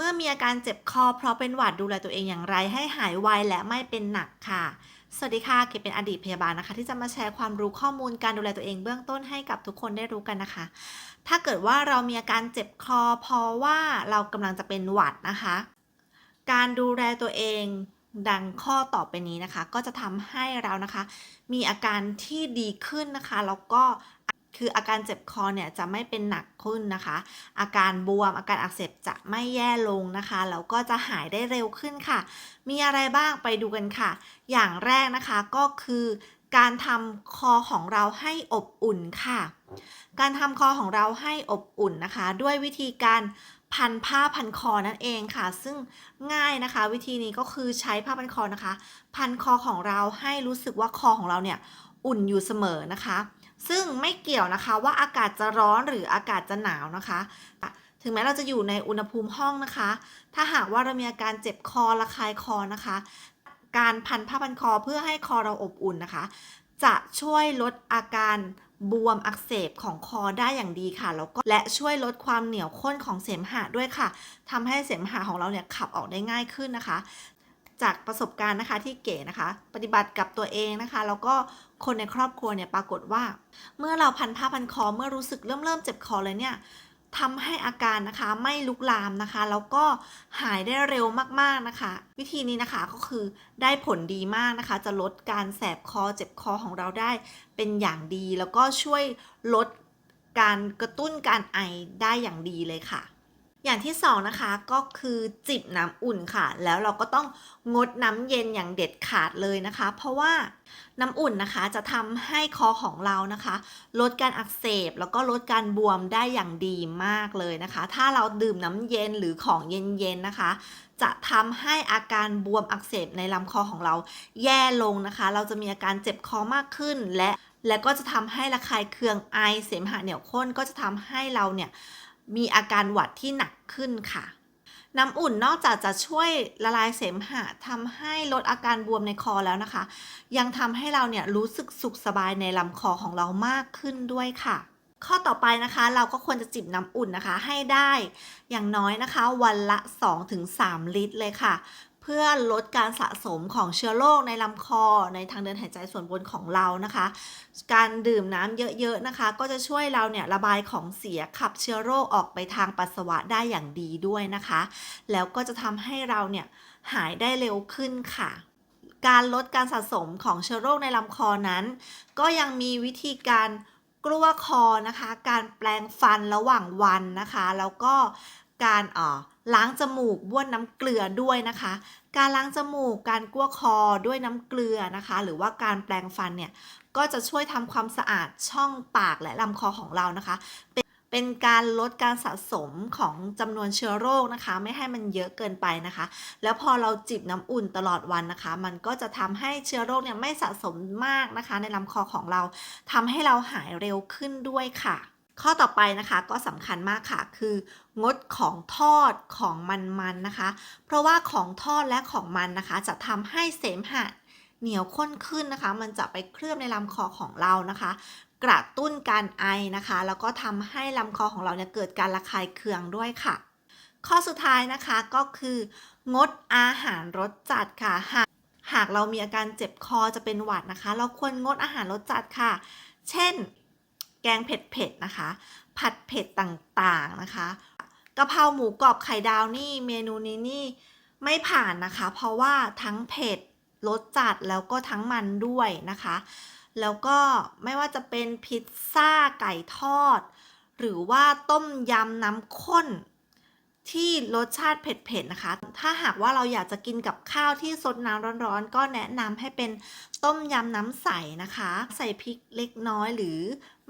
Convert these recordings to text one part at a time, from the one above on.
เมื่อมีอาการเจ็บคอเพราะเป็นหวัดดูแลตัวเองอย่างไร ให้หายไวและไม่เป็นหนักค่ะ สวัสดีค่ะ เกเป็นอดีตพยาบาลนะคะ ที่จะมาแชร์ความรู้ข้อมูลการดูแลตัวเองเบื้องต้นให้กับทุกคนได้รู้กันนะคะ ถ้าเกิดว่าเรามีอาการเจ็บคอ เพราะว่าเรากำลังจะเป็นหวัดนะคะ การดูแลตัวเองดังข้อต่อไปนี้นะคะ ก็จะทำให้เรานะคะ มีอาการที่ดีขึ้นนะคะแล้วก็ คืออาการเจ็บคอเนี่ยจะไม่เป็นหนักขึ้นนะคะ อาการบวมอาการอักเสบจะไม่แย่ลงนะคะแล้วก็จะหายได้เร็วขึ้นค่ะ มีอะไรบ้างไปดูกันค่ะ อย่างแรกนะคะก็คือ การทำคอของเราให้อบอุ่นค่ะ การทำคอของเราให้อบอุ่นนะคะ ด้วยวิธีการพันผ้าพันคอนั่นเองค่ะ ซึ่งง่ายนะคะ วิธีนี้ก็คือใช้ผ้าพันคอนะคะ พันคอของเราให้รู้สึกว่าคอของเราเนี่ยอุ่นอยู่เสมอนะคะ ซึ่งไม่เกี่ยวนะคะว่าอากาศจะร้อนหรืออากาศจะหนาวนะคะ ถึงแม้เราจะอยู่ในอุณหภูมิห้องนะคะ ถ้าหากว่าเรามีอาการเจ็บคอระคายคอนะคะ การพันผ้าพันคอเพื่อให้คอเราอบอุ่นนะคะ จะช่วยลดอาการบวมอักเสบของคอได้อย่างดีค่ะแล้วก็และช่วยลดความเหนียวข้นของเสมหะด้วยค่ะทำให้เสมหะของเราเนี่ยขับออกได้ง่ายขึ้นนะคะ จากประสบการณ์นะคะที่เก๋นะคะ ปฏิบัติกับตัวเองนะคะ แล้วก็ คนในครอบครัวเนี่ยปรากฏว่า เมื่อเราพันผ้าพันคอเมื่อรู้สึกเริ่มเริ่มเจ็บคอเลยเนี่ยทำให้อาการนะคะไม่ลุกลามนะคะ แล้วก็หายได้เร็วมากๆนะคะ วิธีนี้นะคะก็คือได้ผลดีมากนะคะ จะลดการแสบคอเจ็บคอของเราได้เป็นอย่างดี แล้วก็ช่วยลดการกระตุ้นการไอได้อย่างดีเลยค่ะ อย่างที่สองนะคะก็คือจิบน้ำอุ่นค่ะ แล้วเราก็ต้องงดน้ำเย็นอย่างเด็ดขาดเลยนะคะ เพราะว่าน้ำอุ่นนะคะจะทำให้คอของเรานะคะ ลดการอักเสบแล้วก็ลดการบวมได้อย่างดีมากเลยนะคะ ถ้าเราดื่มน้ำเย็นหรือของเย็นๆนะคะ จะทำให้อาการบวมอักเสบในลำคอของเราแย่ลงนะคะ เราจะมีอาการเจ็บคอมากขึ้นและและก็จะทำให้ระคายเคืองไอเสมหะเหนียวข้นก็จะทำให้เราเนี่ย มีอาการหวัดที่หนักขึ้นค่ะ น้ำอุ่นนอกจากจะช่วยละลายเสมหะทำให้ลดอาการบวมในคอแล้วนะคะ ยังทำให้เราเนี่ยรู้สึกสุขสบายในลำคอของเรามากขึ้นด้วยค่ะ ข้อต่อไปนะคะเราก็ควรจะจิบน้ำอุ่นนะคะให้ได้ อย่างน้อยนะคะ วันละ 2-3 ลิตรเลยค่ะ พื่อลดการสะสมของเชื้อโรคในลำคอในทางเดินหายใจส่วนบนของเรานะคะ การดื่มน้ำเยอะๆนะคะ ก็จะช่วยเราเนี่ยระบายของเสียขับเชื้อโรคออกไปทางปัสสาวะได้อย่างดีด้วยนะคะ แล้วก็จะทำให้เราเนี่ยหายได้เร็วขึ้นค่ะ การลดการสะสมของเชื้อโรคในลำคอนั้น ก็ยังมีวิธีการกลั้วคอนะคะ การแปลงฟันระหว่างวันนะคะ แล้วก็ การเอ่อล้างจมูกบ้วนน้ำเกลือด้วยนะคะ การล้างจมูก การกั้วคอด้วยน้ำเกลือนะคะ หรือว่าการแปลงฟันเนี่ย ก็จะช่วยทำความสะอาดช่องปากและลำคอของเรานะคะเป็นเป็นการลดการสะสมของจำนวนเชื้อโรคนะคะ ไม่ให้มันเยอะเกินไปนะคะ แล้วพอเราจิบน้ำอุ่นตลอดวันนะคะ มันก็จะทำให้เชื้อโรคเนี่ยไม่สะสมมากนะคะ ในลำคอของเราทำให้เราหายเร็วขึ้นด้วยค่ะ ข้อต่อไปนะคะก็สำคัญมากค่ะ คืองดของทอดของมันๆนะคะ เพราะว่าของทอดและของมันนะคะ จะทำให้เสมหะเหนียวข้นขึ้นนะคะ มันจะไปเคลือบในลำคอของเรานะคะ กระตุ้นการไอนะคะ แล้วก็ทำให้ลำคอของเราเนี่ยเกิดการระคายเคืองด้วยค่ะ ข้อสุดท้ายนะคะก็คืองดอาหารรสจัดค่ะหากหากเรามีอาการเจ็บคอจะเป็นหวัดนะคะ เราควรงดอาหารรสจัดค่ะ เช่น แกงเผ็ดๆนะคะ ผัดเผ็ดต่างๆนะคะกะเพราหมูกรอบไข่ดาวนี่เมนูนี้นี่ไม่ผ่านนะคะ เพราะว่าทั้งเผ็ดรสจัดแล้วก็ทั้งมันด้วยนะคะ แล้วก็ไม่ว่าจะเป็นพิซซ่าไก่ทอด หรือว่าต้มยำน้ำข้น ที่รสชาติเผ็ดๆนะคะ ถ้าหากว่าเราอยากจะกินกับข้าวที่ซดน้ำร้อนๆ ก็แนะนำให้เป็นต้มยำน้ำใสนะคะ ใส่พริกเล็กน้อยหรือ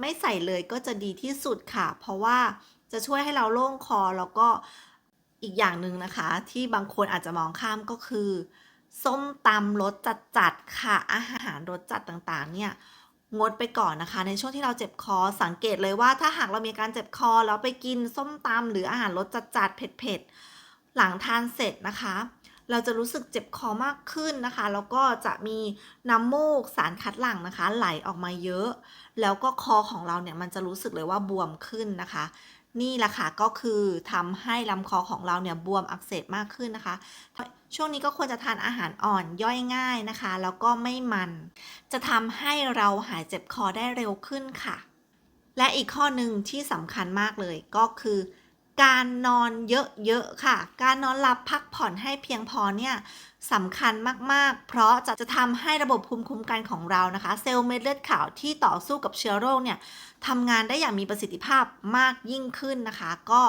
ไม่ใส่เลยก็จะดีที่สุดค่ะ เพราะว่าจะช่วยให้เราโล่งคอแล้วก็อีกอย่างหนึ่งนะคะ ที่บางคนอาจจะมองข้ามก็คือ ส้มตำรสจัดๆค่ะอาหารรสจัดต่างๆเนี่ย งดไปก่อนนะคะ ในช่วงที่เราเจ็บคอสังเกตเลยว่าถ้าหากเรามีการเจ็บคอแล้วไปกินส้มตำหรืออาหารรสจัดๆเผ็ดๆหลังทานเสร็จนะคะ เราจะรู้สึกเจ็บคอมากขึ้นนะคะ แล้วก็จะมีน้ำมูกสารคัดหลั่งนะคะ ไหลออกมาเยอะ แล้วก็คอของเราเนี่ยมันจะรู้สึกเลยว่าบวมขึ้นนะคะนี่แหละค่ะก็คือทำให้ลำคอของเราเนี่ยบวมอักเสบมากขึ้นนะคะ ช่วงนี้ก็ควรจะทานอาหารอ่อนย่อยง่ายนะคะ แล้วก็ไม่มัน จะทำให้เราหายเจ็บคอได้เร็วขึ้นค่ะ และอีกข้อหนึ่งที่สำคัญมากเลยก็คือ การนอนเยอะๆค่ะ การนอนหลับพักผ่อนให้เพียงพอเนี่ยสำคัญมากๆ เพราะจะจะทำให้ระบบภูมิคุ้มกันของเรานะคะ เซลล์เม็ดเลือดขาวที่ต่อสู้กับเชื้อโรคเนี่ยทำงานได้อย่างมีประสิทธิภาพมากยิ่งขึ้นนะคะ ก็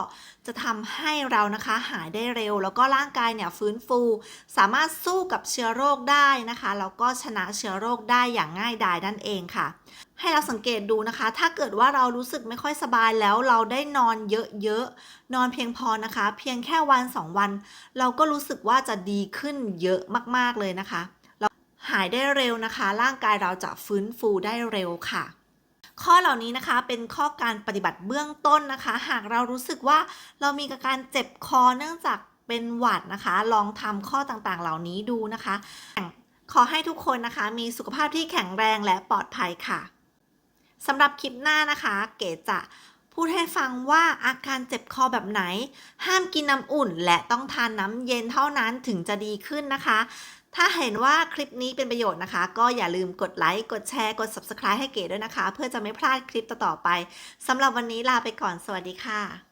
จะทำให้เรานะคะหายได้เร็ว แล้วก็ร่างกายเนี่ยฟื้นฟู สามารถสู้กับเชื้อโรคได้นะคะแล้วก็ชนะเชื้อโรคได้อย่างง่ายดายนั่นเองค่ะ ให้เราสังเกตดูนะคะ ถ้าเกิดว่าเรารู้สึกไม่ค่อยสบายแล้วเราได้นอนเยอะๆ นอนเพียงพอนะคะ เพียงแค่วันสองวัน เราก็รู้สึกว่าจะดีขึ้นเยอะมากๆเลยนะคะ เราหายได้เร็วนะคะ ร่างกายเราจะฟื้นฟูได้เร็วค่ะข้อเหล่านี้นะคะเป็นข้อการปฏิบัติเบื้องต้นนะคะ หากเรารู้สึกว่าเรามีอาการเจ็บคอเนื่องจากเป็นหวัดนะคะ ลองทำข้อต่างๆ เหล่านี้ดูนะคะ ขอให้ทุกคนนะคะ มีสุขภาพที่แข็งแรงและปลอดภัยค่ะ สำหรับคลิปหน้านะคะ เก๋จะพูดให้ฟังว่าอาการเจ็บคอแบบไหน ห้ามกินน้ำอุ่น และต้องทานน้ำเย็นเท่านั้นถึงจะดีขึ้นนะคะ ถ้าเห็นว่าคลิปนี้เป็นประโยชน์นะคะ ก็อย่าลืมกดไลค์ กดแชร์ กด Subscribe ให้เก๋ด้วยนะคะ เพื่อจะไม่พลาดคลิปต่อๆไปสำหรับวันนี้ลาไปก่อน สวัสดีค่ะ